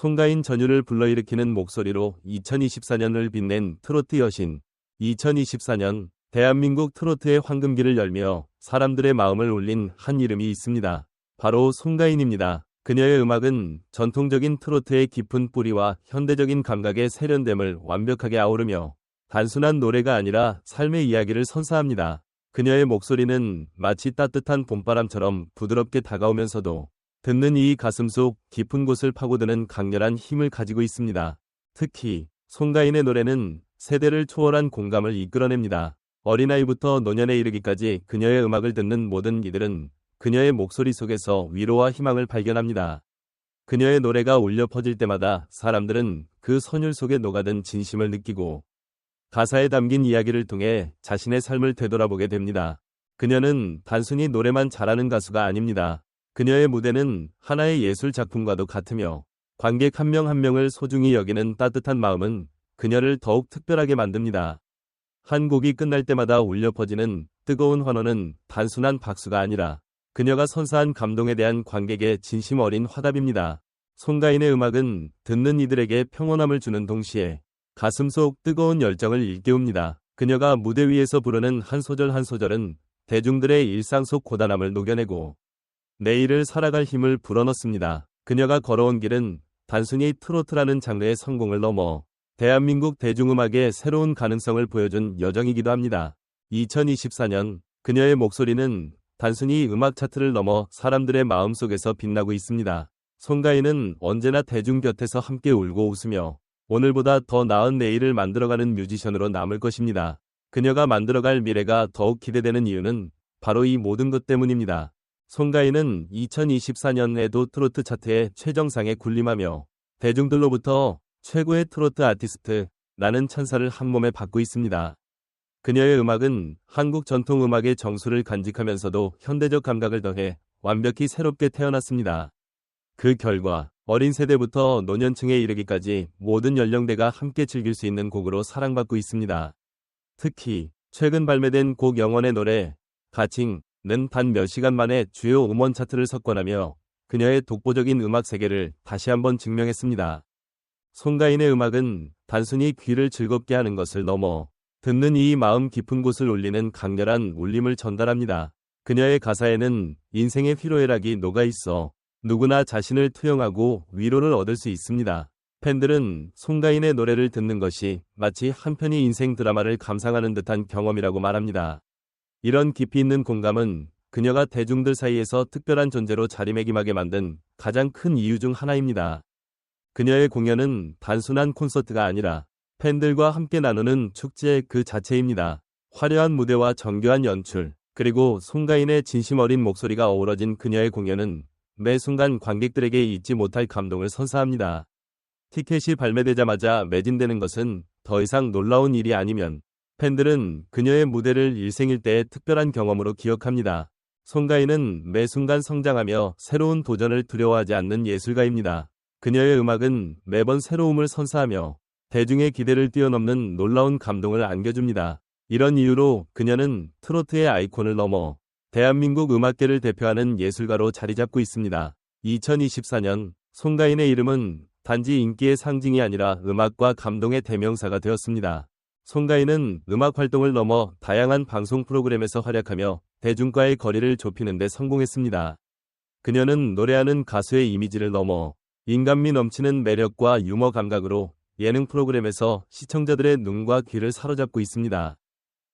송가인 전율을 불러일으키는 목소리로 2024년을 빛낸 트로트 여신. 2024년 대한민국 트로트의 황금기를 열며 사람들의 마음을 울린 한 이름이 있습니다. 바로 송가인입니다. 그녀의 음악은 전통적인 트로트의 깊은 뿌리와 현대적인 감각의 세련됨을 완벽하게 아우르며 단순한 노래가 아니라 삶의 이야기를 선사합니다. 그녀의 목소리는 마치 따뜻한 봄바람처럼 부드럽게 다가오면서도 듣는 이 가슴 속 깊은 곳을 파고드는 강렬한 힘을 가지고 있습니다. 특히 송가인의 노래는 세대를 초월한 공감을 이끌어냅니다. 어린아이부터 노년에 이르기까지 그녀의 음악을 듣는 모든 이들은 그녀의 목소리 속에서 위로와 희망을 발견합니다. 그녀의 노래가 울려 퍼질 때마다 사람들은 그 선율 속에 녹아든 진심을 느끼고 가사에 담긴 이야기를 통해 자신의 삶을 되돌아보게 됩니다. 그녀는 단순히 노래만 잘하는 가수가 아닙니다. 그녀의 무대는 하나의 예술 작품과도 같으며 관객 한 명한 한 명을 소중히 여기는 따뜻한 마음은 그녀를 더욱 특별하게 만듭니다. 한 곡이 끝날 때마다 울려 퍼지는 뜨거운 환호는 단순한 박수가 아니라 그녀가 선사한 감동에 대한 관객의 진심 어린 화답입니다. 송가인의 음악은 듣는 이들에게 평온함을 주는 동시에 가슴 속 뜨거운 열정을 일깨웁니다. 그녀가 무대 위에서 부르는 한 소절 한 소절은 대중들의 일상 속 고단함을 녹여내고 내일을 살아갈 힘을 불어넣습니다. 그녀가 걸어온 길은 단순히 트로트라는 장르의 성공을 넘어 대한민국 대중음악의 새로운 가능성을 보여준 여정이기도 합니다. 2024년 그녀의 목소리는 단순히 음악 차트를 넘어 사람들의 마음속에서 빛나고 있습니다. 송가인은 언제나 대중 곁에서 함께 울고 웃으며 오늘보다 더 나은 내일을 만들어가는 뮤지션으로 남을 것입니다. 그녀가 만들어갈 미래가 더욱 기대되는 이유는 바로 이 모든 것 때문입니다. 송가인은 2024년에도 트로트 차트의 최정상에 군림하며 대중들로부터 최고의 트로트 아티스트, 라는 찬사를 한 몸에 받고 있습니다. 그녀의 음악은 한국 전통 음악의 정수를 간직하면서도 현대적 감각을 더해 완벽히 새롭게 태어났습니다. 그 결과 어린 세대부터 노년층에 이르기까지 모든 연령대가 함께 즐길 수 있는 곡으로 사랑받고 있습니다. 특히 최근 발매된 곡 영원의 노래 가칭 는 단 몇 시간 만에 주요 음원 차트를 석권하며 그녀의 독보적인 음악 세계를 다시 한번 증명했습니다. 송가인의 음악은 단순히 귀를 즐겁게 하는 것을 넘어 듣는 이 마음 깊은 곳을 울리는 강렬한 울림을 전달합니다. 그녀의 가사에는 인생의 피로애락이 녹아 있어 누구나 자신을 투영하고 위로를 얻을 수 있습니다. 팬들은 송가인의 노래를 듣는 것이 마치 한편의 인생 드라마를 감상하는 듯한 경험이라고 말합니다. 이런 깊이 있는 공감은 그녀가 대중들 사이에서 특별한 존재로 자리매김하게 만든 가장 큰 이유 중 하나입니다. 그녀의 공연은 단순한 콘서트가 아니라 팬들과 함께 나누는 축제 그 자체입니다. 화려한 무대와 정교한 연출, 그리고 송가인의 진심 어린 목소리가 어우러진 그녀의 공연은 매 순간 관객들에게 잊지 못할 감동을 선사합니다. 티켓이 발매되자마자 매진되는 것은 더 이상 놀라운 일이 아니면 팬들은 그녀의 무대를 일생일 대의 특별한 경험으로 기억합니다. 송가인은 매 순간 성장하며 새로운 도전을 두려워하지 않는 예술가입니다. 그녀의 음악은 매번 새로움을 선사하며 대중의 기대를 뛰어넘는 놀라운 감동을 안겨줍니다. 이런 이유로 그녀는 트로트의 아이콘을 넘어 대한민국 음악계를 대표하는 예술가로 자리 잡고 있습니다. 2024년 송가인의 이름은 단지 인기의 상징이 아니라 음악과 감동의 대명사가 되었습니다. 송가인은 음악 활동을 넘어 다양한 방송 프로그램에서 활약하며 대중과의 거리를 좁히는 데 성공했습니다. 그녀는 노래하는 가수의 이미지를 넘어 인간미 넘치는 매력과 유머 감각으로 예능 프로그램에서 시청자들의 눈과 귀를 사로잡고 있습니다.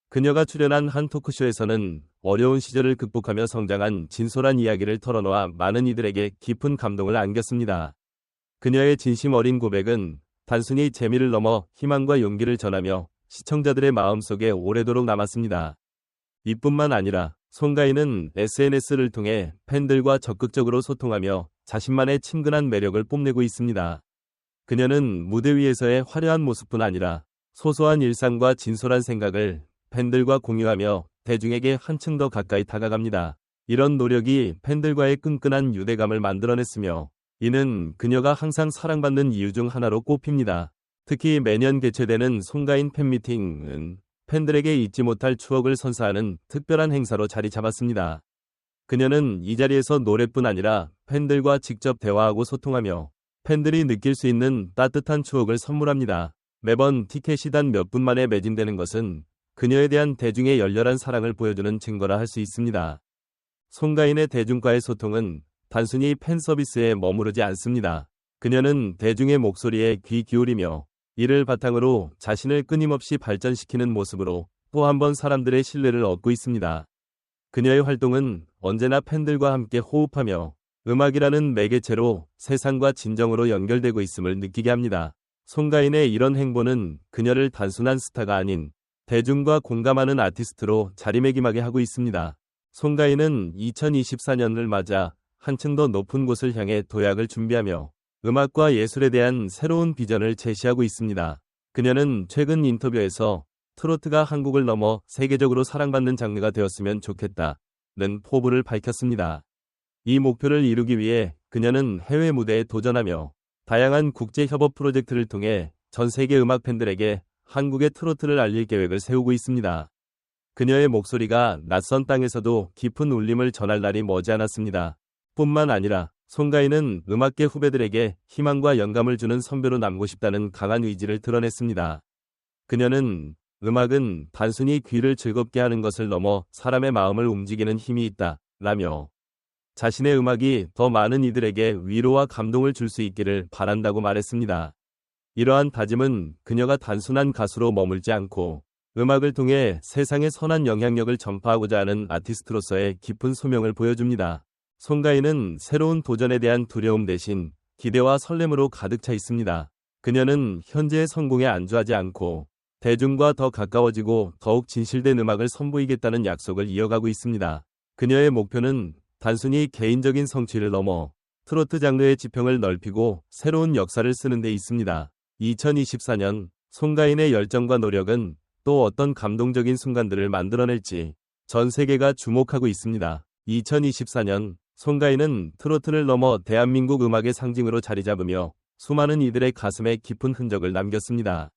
그녀가 출연한 한 토크쇼에서는 어려운 시절을 극복하며 성장한 진솔한 이야기를 털어놓아 많은 이들에게 깊은 감동을 안겼습니다. 그녀의 진심 어린 고백은 단순히 재미를 넘어 희망과 용기를 전하며 시청자들의 마음속에 오래도록 남았습니다. 이뿐만 아니라 송가인은 SNS를 통해 팬들과 적극적으로 소통하며 자신만의 친근한 매력을 뽐내고 있습니다. 그녀는 무대 위에서의 화려한 모습뿐 아니라 소소한 일상과 진솔한 생각을 팬들과 공유하며 대중에게 한층 더 가까이 다가갑니다. 이런 노력이 팬들과의 끈끈한 유대감을 만들어냈으며 이는 그녀가 항상 사랑받는 이유 중 하나로 꼽힙니다. 특히 매년 개최되는 송가인 팬미팅은 팬들에게 잊지 못할 추억을 선사하는 특별한 행사로 자리 잡았습니다. 그녀는 이 자리에서 노래뿐 아니라 팬들과 직접 대화하고 소통하며 팬들이 느낄 수 있는 따뜻한 추억을 선물합니다. 매번 티켓이 단 몇 분 만에 매진되는 것은 그녀에 대한 대중의 열렬한 사랑을 보여주는 증거라 할 수 있습니다. 송가인의 대중과의 소통은 단순히 팬 서비스에 머무르지 않습니다. 그녀는 대중의 목소리에 귀 기울이며 이를 바탕으로 자신을 끊임없이 발전시키는 모습으로 또 한 번 사람들의 신뢰를 얻고 있습니다. 그녀의 활동은 언제나 팬들과 함께 호흡하며 음악이라는 매개체로 세상과 진정으로 연결되고 있음을 느끼게 합니다. 송가인의 이런 행보는 그녀를 단순한 스타가 아닌 대중과 공감하는 아티스트로 자리매김하게 하고 있습니다. 송가인은 2024년을 맞아 한층 더 높은 곳을 향해 도약을 준비하며 음악과 예술에 대한 새로운 비전을 제시하고 있습니다. 그녀는 최근 인터뷰에서 트로트가 한국을 넘어 세계적으로 사랑받는 장르가 되었으면 좋겠다는 포부를 밝혔습니다. 이 목표를 이루기 위해 그녀는 해외 무대에 도전하며 다양한 국제 협업 프로젝트를 통해 전 세계 음악 팬들에게 한국의 트로트를 알릴 계획을 세우고 있습니다. 그녀의 목소리가 낯선 땅에서도 깊은 울림을 전할 날이 머지않았습니다. 뿐만 아니라 송가인은 음악계 후배들에게 희망과 영감을 주는 선배로 남고 싶다는 강한 의지를 드러냈습니다. 그녀는 음악은 단순히 귀를 즐겁게 하는 것을 넘어 사람의 마음을 움직이는 힘이 있다. 라며 자신의 음악이 더 많은 이들에게 위로와 감동을 줄 수 있기를 바란다고 말했습니다. 이러한 다짐은 그녀가 단순한 가수로 머물지 않고 음악을 통해 세상에 선한 영향력을 전파하고자 하는 아티스트로서의 깊은 소명을 보여줍니다. 송가인은 새로운 도전에 대한 두려움 대신 기대와 설렘으로 가득 차 있습니다. 그녀는 현재의 성공에 안주하지 않고 대중과 더 가까워지고 더욱 진실된 음악을 선보이겠다는 약속을 이어가고 있습니다. 그녀의 목표는 단순히 개인적인 성취를 넘어 트로트 장르의 지평을 넓히고 새로운 역사를 쓰는 데 있습니다. 2024년 송가인의 열정과 노력은 또 어떤 감동적인 순간들을 만들어낼지 전 세계가 주목하고 있습니다. 2024년 송가인은 트로트를 넘어 대한민국 음악의 상징으로 자리 잡으며 수많은 이들의 가슴에 깊은 흔적을 남겼습니다.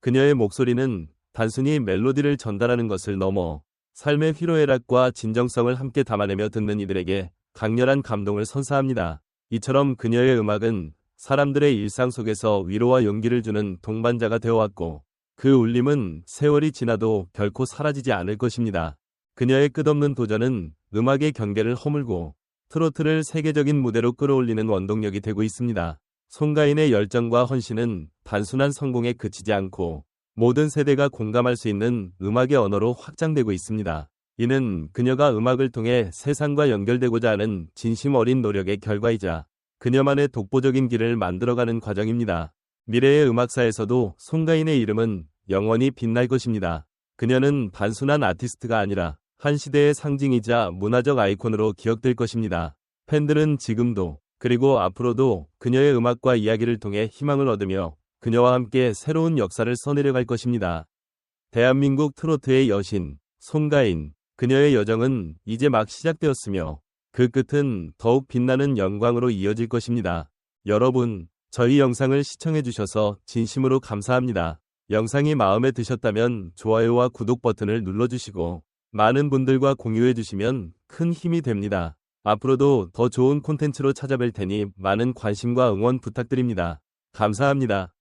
그녀의 목소리는 단순히 멜로디를 전달하는 것을 넘어 삶의 희로애락과 진정성을 함께 담아내며 듣는 이들에게 강렬한 감동을 선사합니다. 이처럼 그녀의 음악은 사람들의 일상 속에서 위로와 용기를 주는 동반자가 되어왔고 그 울림은 세월이 지나도 결코 사라지지 않을 것입니다. 그녀의 끝없는 도전은 음악의 경계를 허물고 트로트를 세계적인 무대로 끌어올리는 원동력이 되고 있습니다. 송가인의 열정과 헌신은 단순한 성공에 그치지 않고 모든 세대가 공감할 수 있는 음악의 언어로 확장되고 있습니다. 이는 그녀가 음악을 통해 세상과 연결되고자 하는 진심 어린 노력의 결과이자 그녀만의 독보적인 길을 만들어가는 과정입니다. 미래의 음악사에서도 송가인의 이름은 영원히 빛날 것입니다. 그녀는 단순한 아티스트가 아니라 한 시대의 상징이자 문화적 아이콘으로 기억될 것입니다. 팬들은 지금도 그리고 앞으로도 그녀의 음악과 이야기를 통해 희망을 얻으며 그녀와 함께 새로운 역사를 써내려갈 것입니다. 대한민국 트로트의 여신 송가인 그녀의 여정은 이제 막 시작되었으며 그 끝은 더욱 빛나는 영광으로 이어질 것입니다. 여러분, 저희 영상을 시청해 주셔서 진심으로 감사합니다. 영상이 마음에 드셨다면 좋아요와 구독 버튼을 눌러주시고 많은 분들과 공유해 주시면 큰 힘이 됩니다. 앞으로도 더 좋은 콘텐츠로 찾아뵐 테니 많은 관심과 응원 부탁드립니다. 감사합니다.